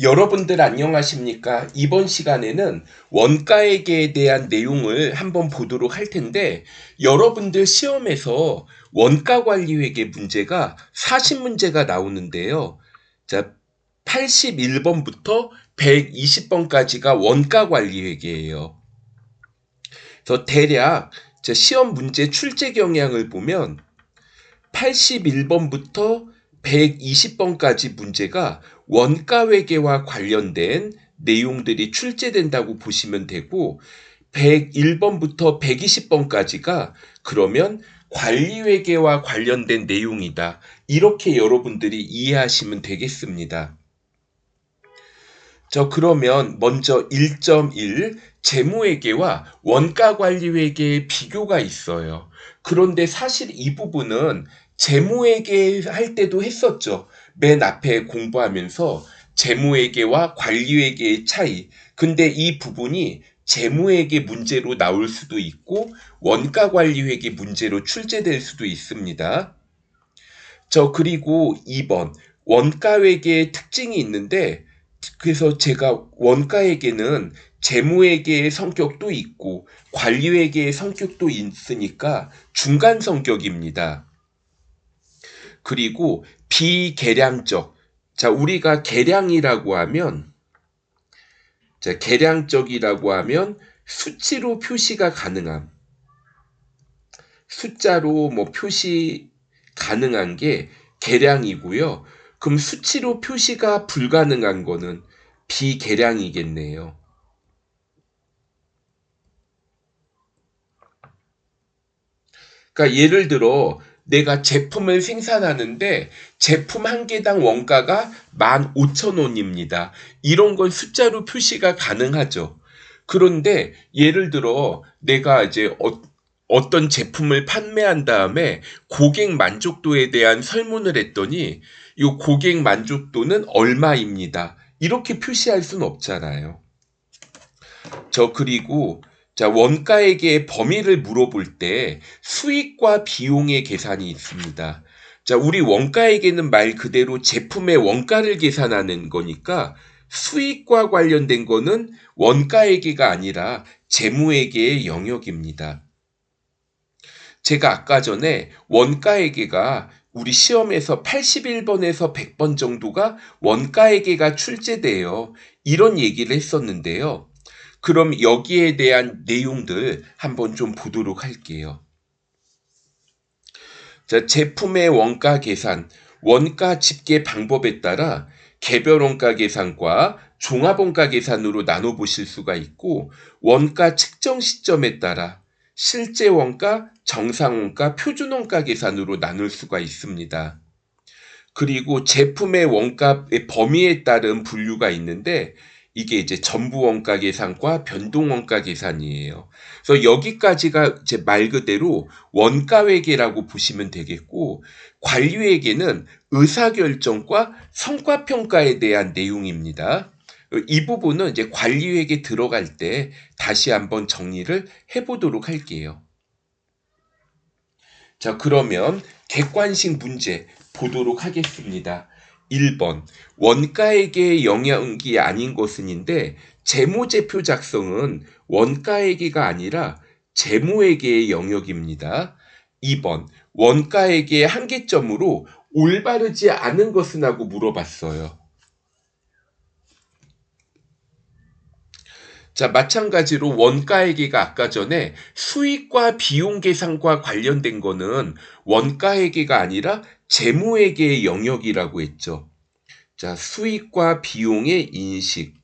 여러분들 안녕하십니까? 이번 시간에는 원가액에 대한 내용을 한번 보도록 할 텐데 여러분들 시험에서 원가 관리 회계 문제가 40문제가 나오는데요. 자, 81번부터 120번까지가 원가 관리 회계예요. 그래서 대략 시험 문제 출제 경향을 보면 81번부터 120번까지 문제가 원가 회계와 관련된 내용들이 출제된다고 보시면 되고 101번부터 120번까지가 그러면 관리 회계와 관련된 내용이다. 이렇게 여러분들이 이해하시면 되겠습니다. 저 그러면 먼저 1.1 재무회계와 원가관리회계의 비교가 있어요. 그런데 사실 이 부분은 재무회계 할 때도 했었죠. 맨 앞에 공부하면서 재무회계와 관리회계의 차이. 근데 이 부분이 재무회계 문제로 나올 수도 있고 원가관리회계 문제로 출제될 수도 있습니다. 저 그리고 2번 원가회계의 특징이 있는데 그래서 제가 원가회계는 재무회계의 성격도 있고 관리회계의 성격도 있으니까 중간 성격입니다. 그리고 비계량적. 자, 우리가 계량이라고 하면, 자, 계량적이라고 하면 수치로 표시가 가능함. 숫자로 뭐 표시 가능한 게 계량이고요. 그럼 수치로 표시가 불가능한 거는 비계량이겠네요. 그러니까 예를 들어 내가 제품을 생산하는데 제품 한 개당 원가가 15,000원입니다. 이런 건 숫자로 표시가 가능하죠. 그런데 예를 들어 내가 이제 어, 어떤 제품을 판매한 다음에 고객 만족도에 대한 설문을 했더니 이 고객 만족도는 얼마입니다. 이렇게 표시할 수는 없잖아요. 저 그리고 자, 원가액의 범위를 물어볼 때 수익과 비용의 계산이 있습니다. 자, 우리 원가액에는 말 그대로 제품의 원가를 계산하는 거니까 수익과 관련된 거는 원가액계가 아니라 재무회계의 영역입니다. 제가 아까 전에 원가액계가 우리 시험에서 81번에서 100번 정도가 원가액계가 출제돼요. 이런 얘기를 했었는데요. 그럼 여기에 대한 내용들 한번 좀 보도록 할게요. 자, 제품의 원가 계산, 원가 집계 방법에 따라 개별 원가 계산과 종합 원가 계산으로 나눠 보실 수가 있고 원가 측정 시점에 따라 실제 원가, 정상 원가, 표준 원가 계산으로 나눌 수가 있습니다. 그리고 제품의 원가의 범위에 따른 분류가 있는데 이게 이제 전부 원가 계산과 변동 원가 계산이에요. 그래서 여기까지가 이제 말 그대로 원가 회계라고 보시면 되겠고 관리 회계는 의사 결정과 성과 평가에 대한 내용입니다. 이 부분은 이제 관리 회계 들어갈 때 다시 한번 정리를 해 보도록 할게요. 자, 그러면 객관식 문제 보도록 하겠습니다. 1번 원가액의 영향이 아닌 것은인데 재무제표 작성은 원가액이가 아니라 재무액의 영역입니다. 2번 원가액의 한계점으로 올바르지 않은 것은 하고 물어봤어요. 자, 마찬가지로 원가액기가 아까 전에 수익과 비용 계산과 관련된 거는 원가액기가 아니라 재무회계의 영역이라고 했죠. 자, 수익과 비용의 인식.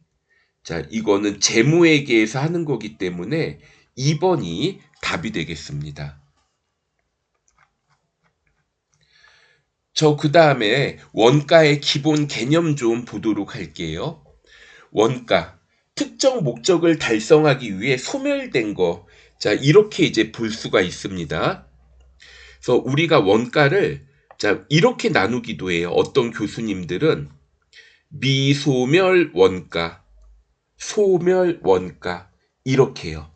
자, 이거는 재무회계에서 하는 거기 때문에 2번이 답이 되겠습니다. 저 그 다음에 원가의 기본 개념 좀 보도록 할게요. 원가. 특정 목적을 달성하기 위해 소멸된 거. 자, 이렇게 이제 볼 수가 있습니다. 그래서 우리가 원가를 자, 이렇게 나누기도 해요. 어떤 교수님들은 미소멸 원가, 소멸 원가 이렇게요.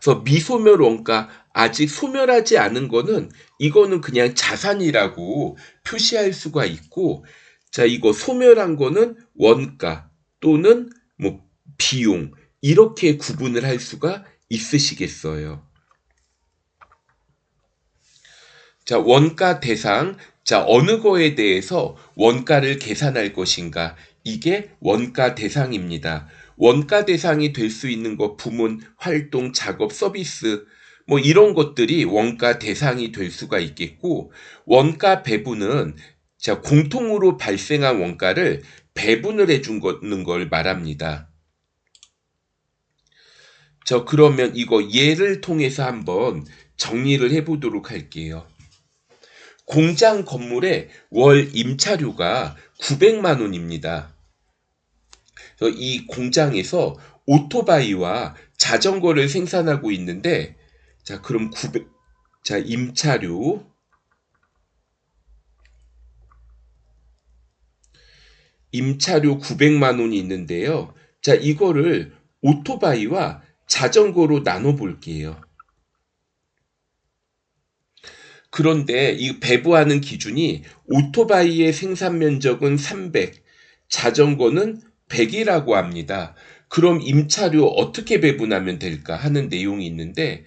그래서 미소멸 원가 아직 소멸하지 않은 거는 이거는 그냥 자산이라고 표시할 수가 있고 자, 이거 소멸한 거는 원가 또는 뭐 비용 이렇게 구분을 할 수가 있으시겠어요. 자, 원가 대상. 자, 어느 거에 대해서 원가를 계산할 것인가? 이게 원가 대상입니다. 원가 대상이 될 수 있는 것, 부문, 활동, 작업, 서비스, 뭐 이런 것들이 원가 대상이 될 수가 있겠고, 원가 배분은 자, 공통으로 발생한 원가를 배분을 해준 걸 말합니다. 저 그러면 이거 예를 통해서 한번 정리를 해보도록 할게요. 공장 건물의 월 임차료가 900만 원입니다. 이 공장에서 오토바이와 자전거를 생산하고 있는데 자 그럼 900, 자 임차료 임차료 900만 원이 있는데요. 자 이거를 오토바이와 자전거로 나눠 볼게요. 그런데 이 배부하는 기준이 오토바이의 생산 면적은 300, 자전거는 100이라고 합니다. 그럼 임차료 어떻게 배분하면 될까 하는 내용이 있는데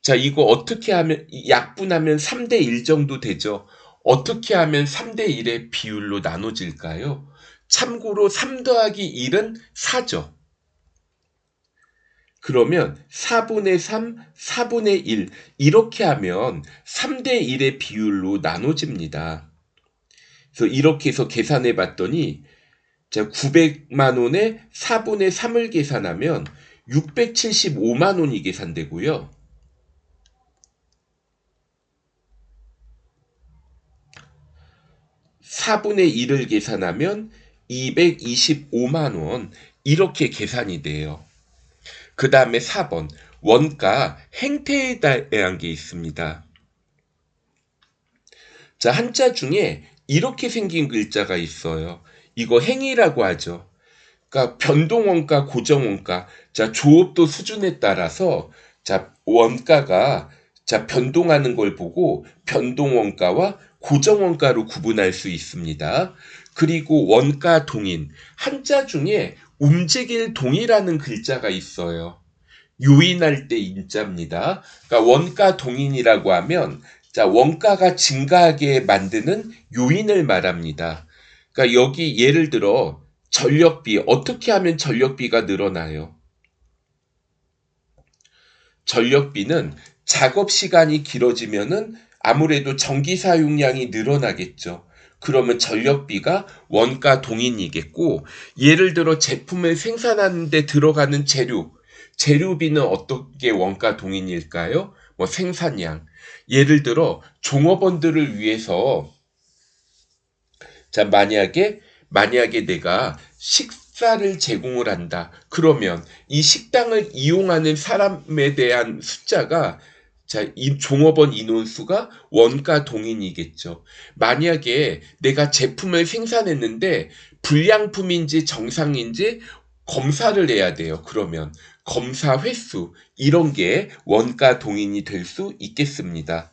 자, 이거 어떻게 하면 약분하면 3대 1 정도 되죠. 어떻게 하면 3대 1의 비율로 나눠질까요? 참고로 3 더하기 1은 4죠. 그러면 4분의 3, 4분의 1 이렇게 하면 3대 1의 비율로 나눠집니다. 그래서 이렇게 해서 계산해 봤더니 자 900만 원에 4분의 3을 계산하면 675만 원이 계산되고요. 4분의 1을 계산하면 225만 원 이렇게 계산이 돼요. 그 다음에 4번 원가 행태에 대한 게 있습니다. 자 한자 중에 이렇게 생긴 글자가 있어요. 이거 행이라고 하죠. 그러니까 변동원가, 고정원가. 자 조업도 수준에 따라서 자 원가가 자 변동하는 걸 보고 변동원가와 고정원가로 구분할 수 있습니다. 그리고 원가 동인 한자 중에 움직일 동이라는 글자가 있어요. 요인할 때 인자입니다. 그러니까 원가 동인이라고 하면 자 원가가 증가하게 만드는 요인을 말합니다. 그러니까 여기 예를 들어 전력비 어떻게 하면 전력비가 늘어나요? 전력비는 작업 시간이 길어지면은 아무래도 전기 사용량이 늘어나겠죠. 그러면 전력비가 원가 동인이겠고 예를 들어 제품을 생산하는데 들어가는 재료 재료비는 어떻게 원가 동인일까요? 뭐 생산량 예를 들어 종업원들을 위해서 자 만약에 만약에 내가 식사를 제공을 한다 그러면 이 식당을 이용하는 사람에 대한 숫자가 자, 이 종업원 인원수가 원가 동인이겠죠. 만약에 내가 제품을 생산했는데 불량품인지 정상인지 검사를 해야 돼요. 그러면 검사 횟수 이런 게 원가 동인이 될 수 있겠습니다.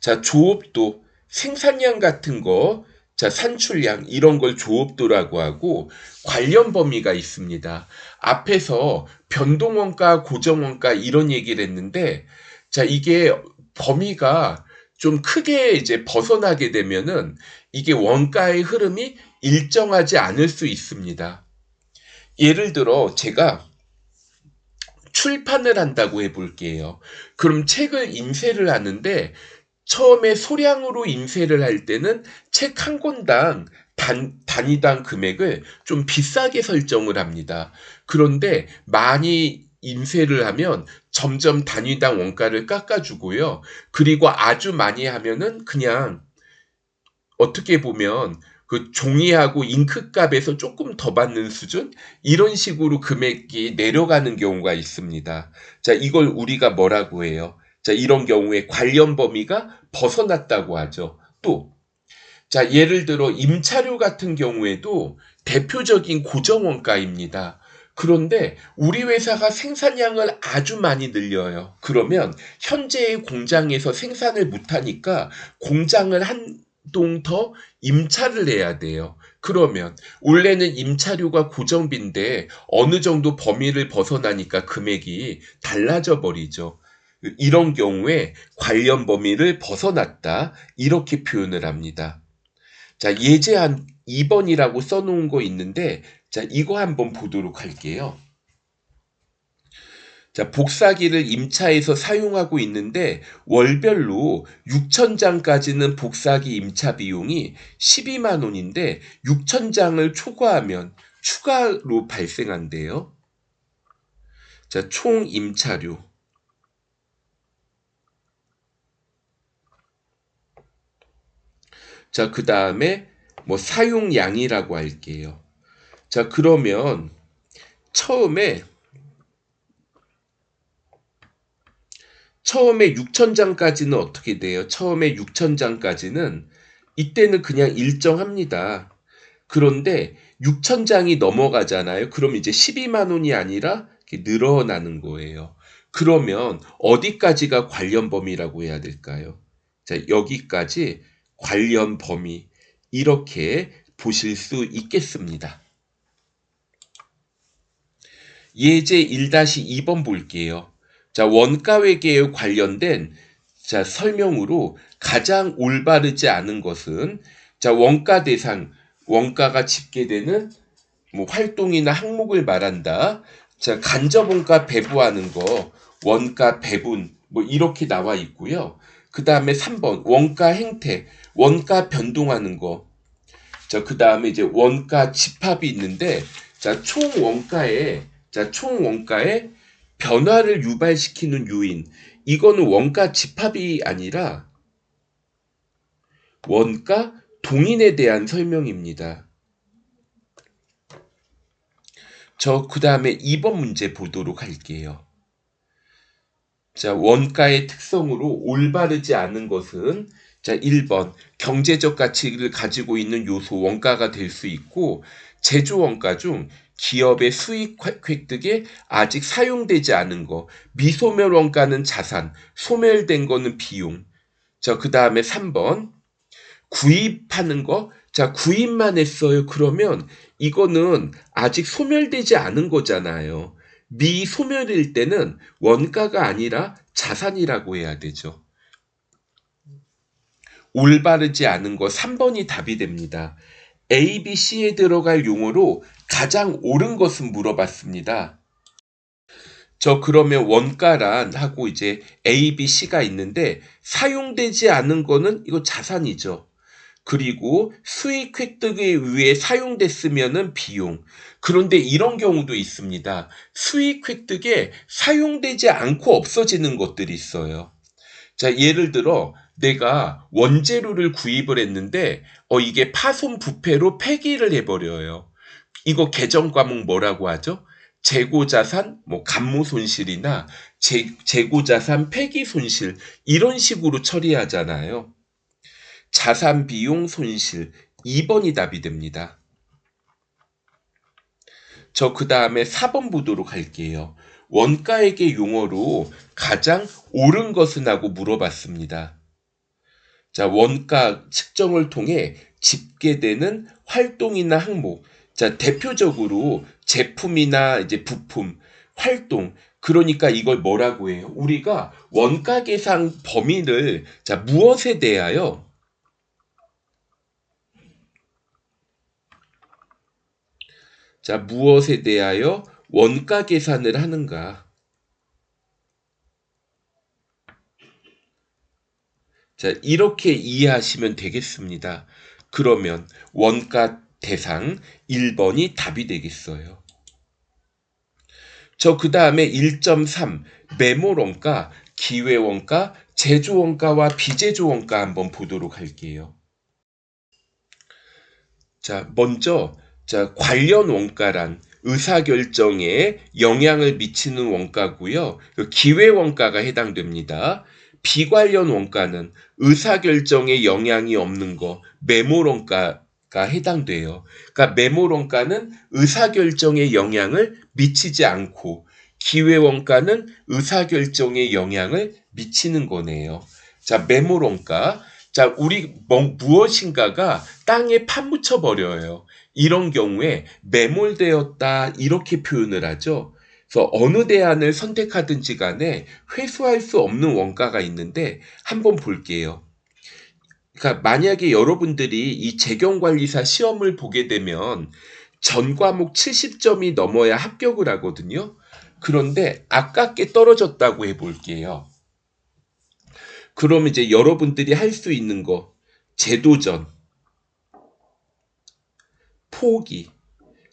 자, 조업도 생산량 같은 거 자, 산출량 이런 걸 조업도라고 하고 관련 범위가 있습니다. 앞에서 변동원가, 고정원가 이런 얘기를 했는데 자, 이게 범위가 좀 크게 이제 벗어나게 되면은 이게 원가의 흐름이 일정하지 않을 수 있습니다. 예를 들어 제가 출판을 한다고 해볼게요. 그럼 책을 인쇄를 하는데 처음에 소량으로 인쇄를 할 때는 책 한 권당 단, 단위당 금액을 좀 비싸게 설정을 합니다. 그런데 많이 인쇄를 하면 점점 단위당 원가를 깎아주고요. 그리고 아주 많이 하면은 그냥 어떻게 보면 그 종이하고 잉크 값에서 조금 더 받는 수준 이런 식으로 금액이 내려가는 경우가 있습니다. 자, 이걸 우리가 뭐라고 해요? 자, 이런 경우에 관련 범위가 벗어났다고 하죠. 또, 자, 예를 들어 임차료 같은 경우에도 대표적인 고정원가입니다. 그런데 우리 회사가 생산량을 아주 많이 늘려요. 그러면 현재의 공장에서 생산을 못하니까 공장을 한 동 더 임차를 해야 돼요. 그러면 원래는 임차료가 고정비인데 어느 정도 범위를 벗어나니까 금액이 달라져 버리죠. 이런 경우에 관련 범위를 벗어났다 이렇게 표현을 합니다. 자 예제 한 2번이라고 써놓은 거 있는데 자 이거 한번 보도록 할게요. 자, 복사기를 임차해서 사용하고 있는데 월별로 6천장까지는 복사기 임차 비용이 12만 원인데 6천장을 초과하면 추가로 발생한대요. 자, 총 임차료. 자, 그 다음에 뭐 사용량이라고 할게요. 자, 그러면 처음에 처음에 6천장까지는 어떻게 돼요? 처음에 6천장까지는 이때는 그냥 일정합니다. 그런데 6천장이 넘어가잖아요. 그럼 이제 12만 원이 아니라 늘어나는 거예요. 그러면 어디까지가 관련 범위라고 해야 될까요? 자, 여기까지 관련 범위 이렇게 보실 수 있겠습니다. 예제 1-2번 볼게요. 자, 원가 회계에 관련된 자, 설명으로 가장 올바르지 않은 것은 자, 원가 대상, 원가가 집계되는 뭐 활동이나 항목을 말한다. 자, 간접 원가 배부하는 거, 원가 배분, 뭐 이렇게 나와 있고요. 그 다음에 3번, 원가 행태, 원가 변동하는 거. 자, 그 다음에 이제 원가 집합이 있는데, 자, 총 원가에, 자, 총 원가에 변화를 유발시키는 요인. 이거는 원가 집합이 아니라 원가 동인에 대한 설명입니다. 저 그 다음에 2번 문제 보도록 할게요. 자, 원가의 특성으로 올바르지 않은 것은 자, 1번 경제적 가치를 가지고 있는 요소 원가가 될 수 있고 제조 원가 중 기업의 수익 획득에 아직 사용되지 않은 거, 미소멸 원가는 자산, 소멸된 거는 비용. 자, 그 다음에 3번. 구입하는 거, 자, 구입만 했어요. 그러면 이거는 아직 소멸되지 않은 거잖아요. 미소멸일 때는 원가가 아니라 자산이라고 해야 되죠. 올바르지 않은 거 3번이 답이 됩니다. A, B, C에 들어갈 용어로 가장 옳은 것은 물어봤습니다. 저 그러면 원가란 하고 이제 A, B, C가 있는데 사용되지 않은 거는 이거 자산이죠. 그리고 수익 획득에 의해 사용됐으면은 비용. 그런데 이런 경우도 있습니다. 수익 획득에 사용되지 않고 없어지는 것들이 있어요. 자, 예를 들어 내가 원재료를 구입을 했는데 어 이게 파손 부패로 폐기를 해 버려요. 이거 개정 과목 뭐라고 하죠? 재고자산, 뭐 감모 손실이나 재, 재고자산 폐기 손실 이런 식으로 처리하잖아요. 자산 비용 손실 2번이 답이 됩니다. 저 그 다음에 4번 보도록 할게요. 원가액의 용어로 가장 옳은 것은 하고 물어봤습니다. 자, 원가 측정을 통해 집계되는 활동이나 항목. 자, 대표적으로 제품이나 이제 부품, 활동. 그러니까 이걸 뭐라고 해요? 우리가 원가 계산 범위를 자, 무엇에 대하여 자, 무엇에 대하여 원가 계산을 하는가? 자, 이렇게 이해하시면 되겠습니다. 그러면 원가 대상 1번이 답이 되겠어요. 저 그 다음에 1.3 메모원가, 기회원가, 제조원가와 비제조원가 한번 보도록 할게요. 자, 먼저 자, 관련 원가란 의사결정에 영향을 미치는 원가고요. 그 기회 원가가 해당됩니다. 비관련 원가는 의사결정에 영향이 없는 거, 원가 가 해당돼요. 그러니까 원가는 의사결정에 영향을 미치지 않고 기회 원가는 의사결정에 영향을 미치는 거네요. 자, 원가. 자, 우리 뭐, 무엇인가가 땅에 파묻혀 버려요. 이런 경우에 매몰되었다 이렇게 표현을 하죠. 그래서 어느 대안을 선택하든지 간에 회수할 수 없는 원가가 있는데 한번 볼게요. 그러니까 만약에 여러분들이 이 재경관리사 시험을 보게 되면 전 과목 70점이 넘어야 합격을 하거든요. 그런데 아깝게 떨어졌다고 해볼게요. 그럼 이제 여러분들이 할 수 있는 거 재도전, 포기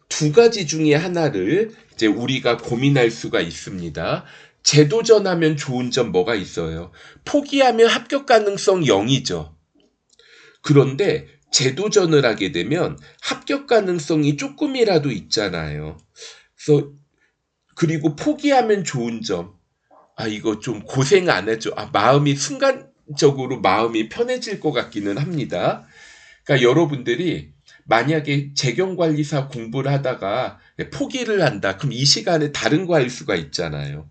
두 가지 중에 하나를 이제 우리가 고민할 수가 있습니다. 재도전하면 좋은 점 뭐가 있어요? 포기하면 합격 가능성 0이죠. 그런데 재도전을 하게 되면 합격 가능성이 조금이라도 있잖아요. 그래서 그리고 포기하면 좋은 점. 아, 이거 좀 고생 안 해줘. 아, 마음이 순간적으로 마음이 편해질 것 같기는 합니다. 그러니까 여러분들이 만약에 재경관리사 공부를 하다가 포기를 한다. 그럼 이 시간에 다른 거 할 수가 있잖아요.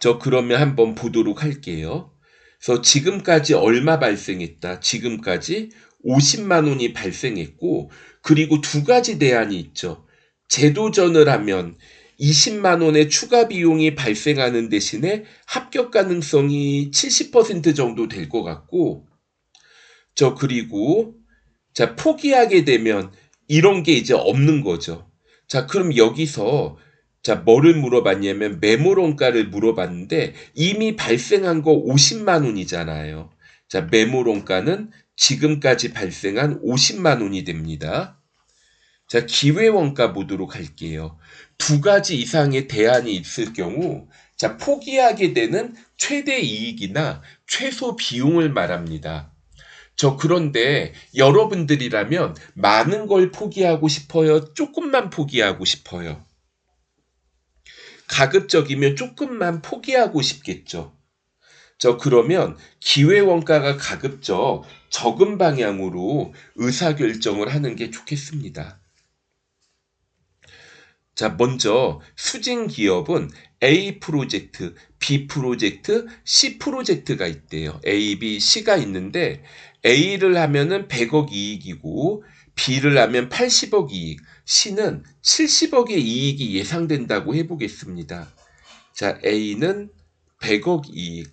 저 그러면 한번 보도록 할게요. 그래서 지금까지 얼마 발생했다. 지금까지 50만 원이 발생했고 그리고 두 가지 대안이 있죠. 재도전을 하면 20만 원의 추가 비용이 발생하는 대신에 합격 가능성이 70% 정도 될 것 같고 저 그리고 자 포기하게 되면 이런 게 이제 없는 거죠. 자 그럼 여기서 자 뭐를 물어봤냐면 메모론가를 물어봤는데 이미 발생한 거 50만 원이잖아요. 자 메모론가는 지금까지 발생한 50만 원이 됩니다. 자 기회원가 보도록 할게요. 두 가지 이상의 대안이 있을 경우 자 포기하게 되는 최대 이익이나 최소 비용을 말합니다. 저 그런데 여러분들이라면 많은 걸 포기하고 싶어요? 조금만 포기하고 싶어요? 가급적이면 조금만 포기하고 싶겠죠. 저 그러면 기회 원가가 가급적 적은 방향으로 의사결정을 하는 게 좋겠습니다. 자, 먼저 수진 기업은 A 프로젝트, B 프로젝트, C 프로젝트가 있대요. A, B, C가 있는데 A를 하면은 100억 이익이고 B를 하면 80억 이익, C는 70억의 이익이 예상된다고 해보겠습니다. 자, A는 100억 이익,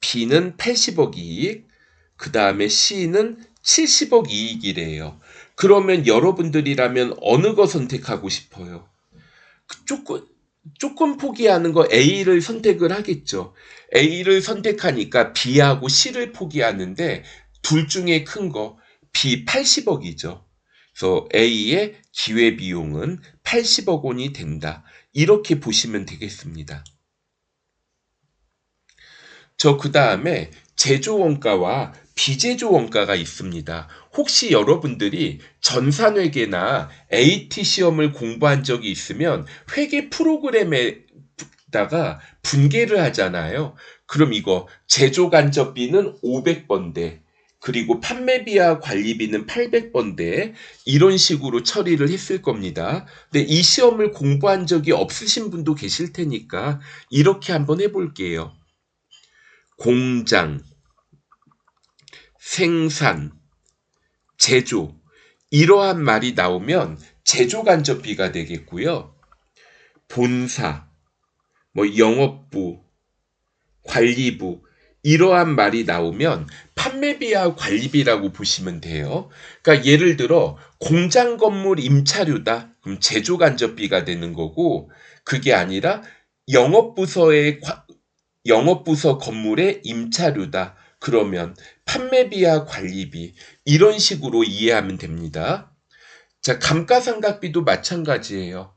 B는 80억 이익, 그 다음에 C는 70억 이익이래요. 그러면 여러분들이라면 어느 거 선택하고 싶어요? 그 조금, 조금 포기하는 거 A를 선택을 하겠죠. A를 선택하니까 B하고 C를 포기하는데 둘 중에 큰 거 B 80억이죠. 그래서 A의 기회 비용은 80억 원이 된다. 이렇게 보시면 되겠습니다. 저 그 다음에 제조 원가와 비제조 원가가 있습니다. 혹시 여러분들이 전산회계나 AT 시험을 공부한 적이 있으면 회계 프로그램에다가 분계를 하잖아요. 그럼 이거 제조 간접비는 500번대, 그리고 판매비와 관리비는 800번대 이런 식으로 처리를 했을 겁니다. 근데 이 시험을 공부한 적이 없으신 분도 계실 테니까 이렇게 한번 해볼게요. 공장, 생산, 제조 이러한 말이 나오면 제조 간접비가 되겠고요. 본사, 뭐 영업부, 관리부 이러한 말이 나오면 판매비와 관리비라고 보시면 돼요. 그러니까 예를 들어 공장 건물 임차료다. 그럼 제조 간접비가 되는 거고 그게 아니라 영업부서의 영업부서 건물의 임차료다. 그러면 판매비와 관리비 이런 식으로 이해하면 됩니다. 자, 감가상각비도 마찬가지예요.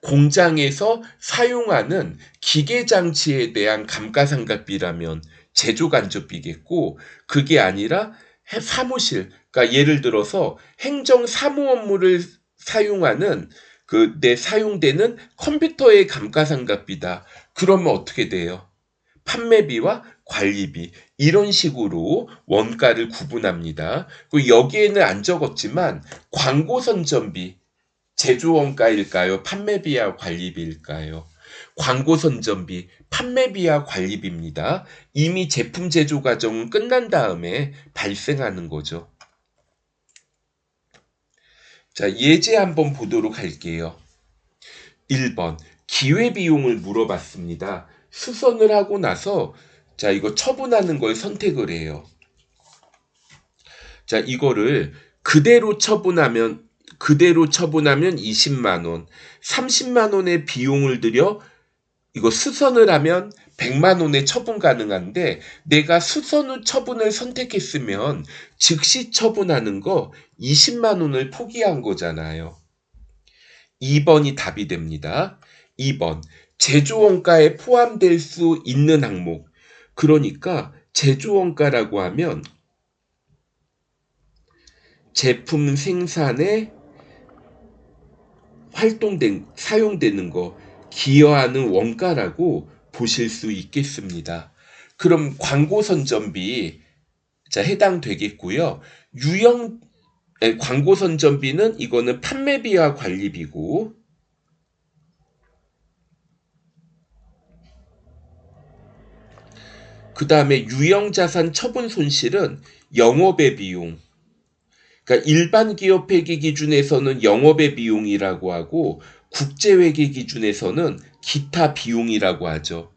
공장에서 사용하는 기계 장치에 대한 감가상각비라면 제조 간접비겠고 그게 아니라 사무실, 그러니까 예를 들어서 행정 사무 업무를 사용하는 그 내 사용되는 컴퓨터의 감가상각비다. 그러면 어떻게 돼요? 판매비와 관리비 이런 식으로 원가를 구분합니다. 그리고 여기에는 안 적었지만 광고 선전비 제조 원가일까요? 판매비와 관리비일까요? 광고 선전비 판매비와 관리비입니다. 이미 제품 제조 과정은 끝난 다음에 발생하는 거죠. 자, 예제 한번 보도록 할게요. 1번. 기회비용을 물어봤습니다. 수선을 하고 나서, 자, 이거 처분하는 걸 선택을 해요. 자, 이거를 그대로 처분하면, 그대로 처분하면 20만 원, 30만 원의 비용을 들여 이거 수선을 하면 100만 원의 처분 가능한데 내가 수선 후 처분을 선택했으면 즉시 처분하는 거 20만 원을 포기한 거잖아요. 2번이 답이 됩니다. 2번 제조원가에 포함될 수 있는 항목 그러니까 제조원가라고 하면 제품 생산에 활동된 사용되는 거 기여하는 원가라고 보실 수 있겠습니다. 그럼 광고 선전비 자 해당되겠고요. 유형 광고 선전비는 이거는 판매비와 관리비고 그 다음에 유형자산 처분 손실은 영업의 비용 그러니까 일반 기업 회계 기준에서는 영업의 비용이라고 하고 국제 회계 기준에서는 기타 비용이라고 하죠.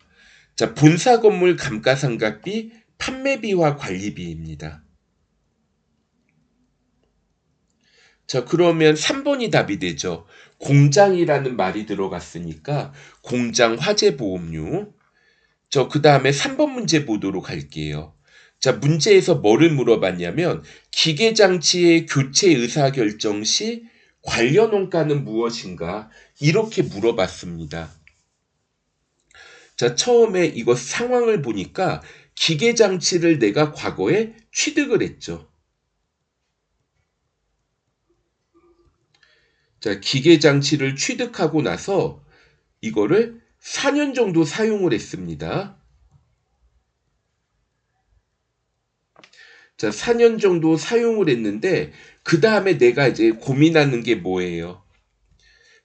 자, 본사 건물 감가상각비, 판매비와 관리비입니다. 자, 그러면 3번이 답이 되죠. 공장이라는 말이 들어갔으니까 공장 화재 보험료. 저 그 다음에 3번 문제 보도록 할게요. 자, 문제에서 뭐를 물어봤냐면 기계 장치의 교체 의사 결정 시 관련 원가는 무엇인가? 이렇게 물어봤습니다. 자, 처음에 이거 상황을 보니까 기계 장치를 내가 과거에 취득을 했죠. 자, 기계 장치를 취득하고 나서 이거를 4년 정도 사용을 했습니다. 자, 4년 정도 사용을 했는데 그 다음에 내가 이제 고민하는 게 뭐예요?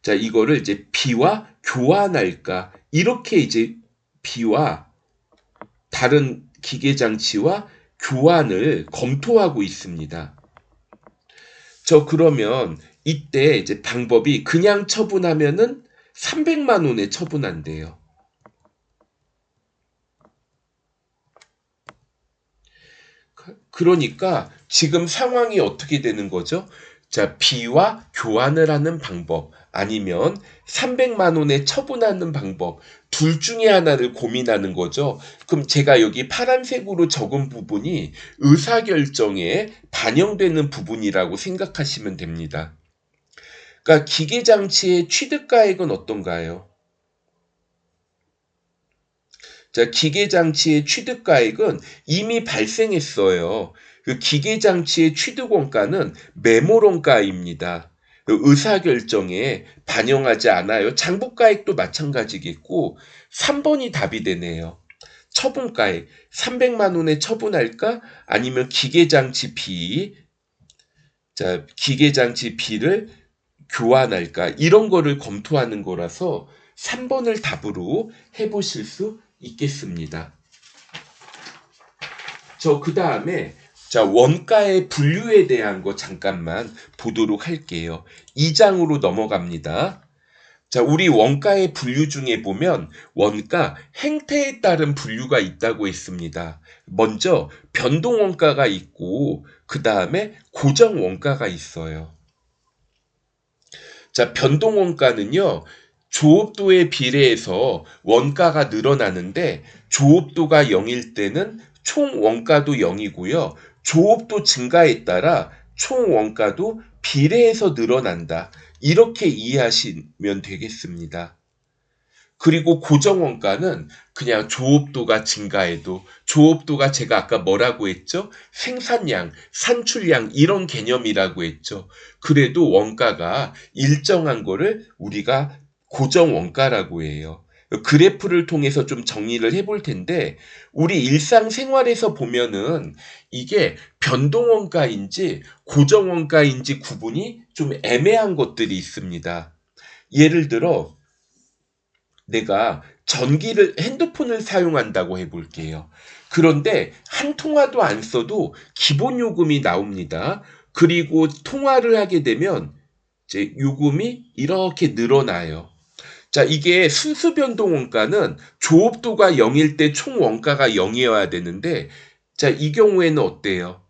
자, 이거를 이제 B와 교환할까? 이렇게 이제 B와 다른 기계 장치와 교환을 검토하고 있습니다. 저 그러면 이때 이제 방법이 그냥 처분하면은 300만 원에 처분한대요. 그러니까 지금 상황이 어떻게 되는 거죠? 자, B와 교환을 하는 방법 아니면 300만 원에 처분하는 방법 둘 중에 하나를 고민하는 거죠. 그럼 제가 여기 파란색으로 적은 부분이 의사결정에 반영되는 부분이라고 생각하시면 됩니다. 그러니까 기계 장치의 취득가액은 어떤가요? 자, 기계 장치의 취득가액은 이미 발생했어요. 그 기계 장치의 취득원가는 메모론가입니다. 그 의사결정에 반영하지 않아요. 장부가액도 마찬가지겠고 3번이 답이 되네요. 처분가액 300만 원에 처분할까? 아니면 기계장치 비 자, 기계장치 비를 교환할까? 이런 거를 검토하는 거라서 3번을 답으로 해보실 수 있겠습니다. 저 그 다음에 자, 원가의 분류에 대한 거 잠깐만 보도록 할게요. 2장으로 넘어갑니다. 자, 우리 원가의 분류 중에 보면 원가 행태에 따른 분류가 있다고 했습니다. 먼저 변동 원가가 있고 그 다음에 고정 원가가 있어요. 자, 변동 원가는요. 조업도에 비례해서 원가가 늘어나는데 조업도가 0일 때는 총 원가도 0이고요. 조업도 증가에 따라 총 원가도 비례해서 늘어난다. 이렇게 이해하시면 되겠습니다. 그리고 고정 원가는 그냥 조업도가 증가해도 조업도가 제가 아까 뭐라고 했죠? 생산량, 산출량 이런 개념이라고 했죠. 그래도 원가가 일정한 거를 우리가 고정 원가라고 해요. 그래프를 통해서 좀 정리를 해볼 텐데 우리 일상생활에서 보면은 이게 변동원가인지 고정원가인지 구분이 좀 애매한 것들이 있습니다. 예를 들어 내가 전기를 핸드폰을 사용한다고 해볼게요. 그런데 한 통화도 안 써도 기본 요금이 나옵니다. 그리고 통화를 하게 되면 이제 요금이 이렇게 늘어나요. 자, 이게 순수 변동 원가는 조업도가 0일 때 총 원가가 0이어야 되는데 자, 이 경우에는 어때요?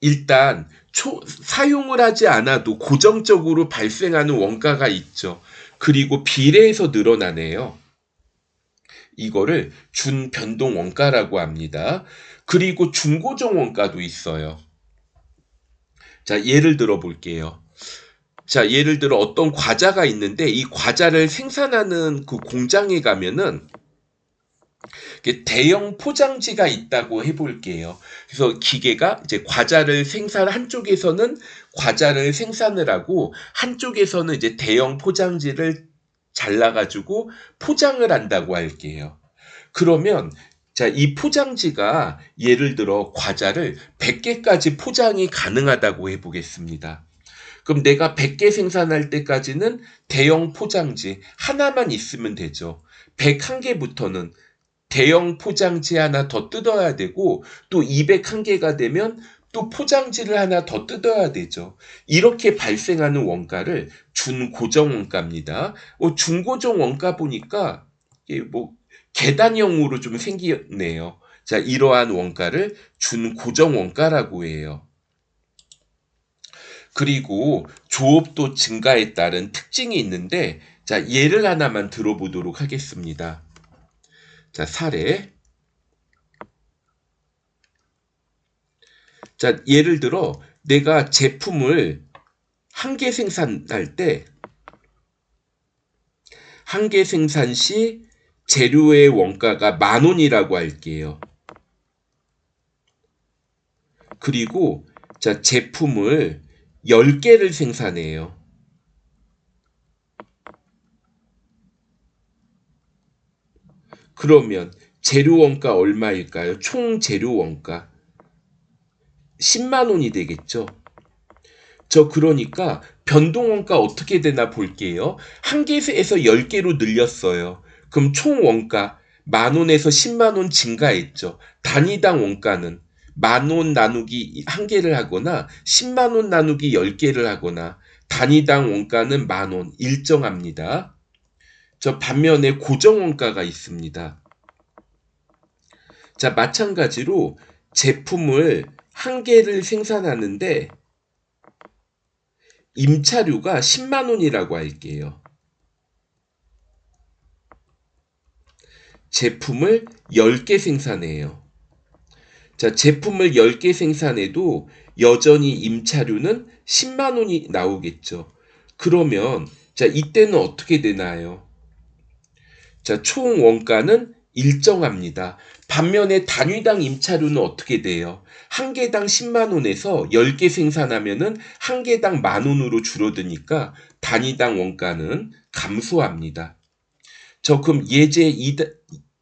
일단 초, 사용을 하지 않아도 고정적으로 발생하는 원가가 있죠. 그리고 비례해서 늘어나네요. 이거를 준 변동 원가라고 합니다. 그리고 중고정 원가도 있어요. 자, 예를 들어 볼게요. 자, 예를 들어 어떤 과자가 있는데 이 과자를 생산하는 그 공장에 가면은 대형 포장지가 있다고 해볼게요. 그래서 기계가 이제 과자를 생산 한쪽에서는 과자를 생산을 하고 한쪽에서는 이제 대형 포장지를 잘라가지고 포장을 한다고 할게요. 그러면 자, 이 포장지가 예를 들어 과자를 100개까지 포장이 가능하다고 해보겠습니다. 그럼 내가 100개 생산할 때까지는 대형 포장지 하나만 있으면 되죠. 101개부터는 대형 포장지 하나 더 뜯어야 되고 또 201개가 되면 또 포장지를 하나 더 뜯어야 되죠. 이렇게 발생하는 원가를 준고정 원가입니다. 어, 중고정 원가 보니까 뭐 계단형으로 좀 생기네요. 자, 이러한 원가를 준고정 원가라고 해요. 그리고 조업도 증가에 따른 특징이 있는데 자, 예를 하나만 들어보도록 하겠습니다. 자, 사례. 자, 예를 들어 내가 제품을 한 개 생산할 때 한 개 생산 시 재료의 원가가 만 원이라고 할게요. 그리고 자, 제품을 10개를 생산해요. 그러면 재료 원가 얼마일까요? 총 재료 원가 10만 원이 되겠죠. 저 그러니까 변동 원가 어떻게 되나 볼게요. 한 개에서 10개로 늘렸어요. 그럼 총 원가 만 원에서 10만 원 증가했죠. 단위당 원가는 만 원 나누기 한 개를 하거나 10만 원 나누기 10개를 하거나 단위당 원가는 만 원 일정합니다. 저 반면에 고정 원가가 있습니다. 자, 마찬가지로 제품을 한 개를 생산하는데 임차료가 10만 원이라고 할게요. 제품을 10개 생산해요. 자, 제품을 10개 생산해도 여전히 임차료는 10만 원이 나오겠죠. 그러면 자, 이때는 어떻게 되나요? 자, 총 원가는 일정합니다. 반면에 단위당 임차료는 어떻게 돼요? 한 개당 10만 원에서 10개 생산하면은 한 개당 만 원으로 줄어드니까 단위당 원가는 감소합니다. 저 그럼 예제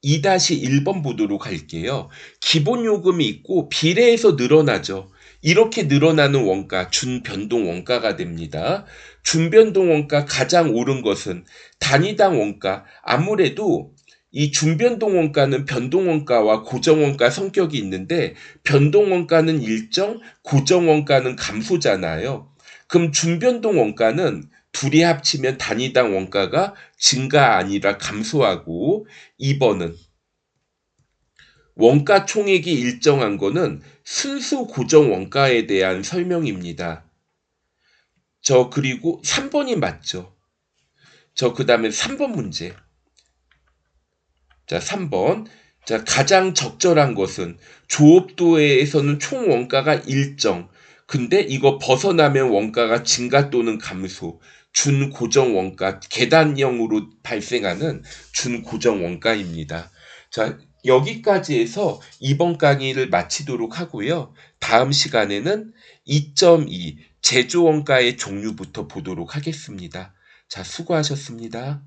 2-1번 보도록 할게요. 기본 요금이 있고 비례해서 늘어나죠. 이렇게 늘어나는 원가, 준변동 원가가 됩니다. 준변동 원가 가장 오른 것은 단위당 원가. 아무래도 이 준변동 원가는 변동 원가와 고정 원가 성격이 있는데 변동 원가는 일정, 고정 원가는 감소잖아요. 그럼 준변동 원가는 둘이 합치면 단위당 원가가 증가 아니라 감소하고 2번은 원가 총액이 일정한 거는 순수 고정 원가에 대한 설명입니다. 저 그리고 3번이 맞죠. 저 그 다음에 3번 문제. 자, 3번. 자, 가장 적절한 것은 조업도에서는 총 원가가 일정. 근데 이거 벗어나면 원가가 증가 또는 감소. 준고정 원가, 계단형으로 발생하는 준고정 원가입니다. 자, 여기까지 해서 이번 강의를 마치도록 하고요. 다음 시간에는 2.2 제조 원가의 종류부터 보도록 하겠습니다. 자, 수고하셨습니다.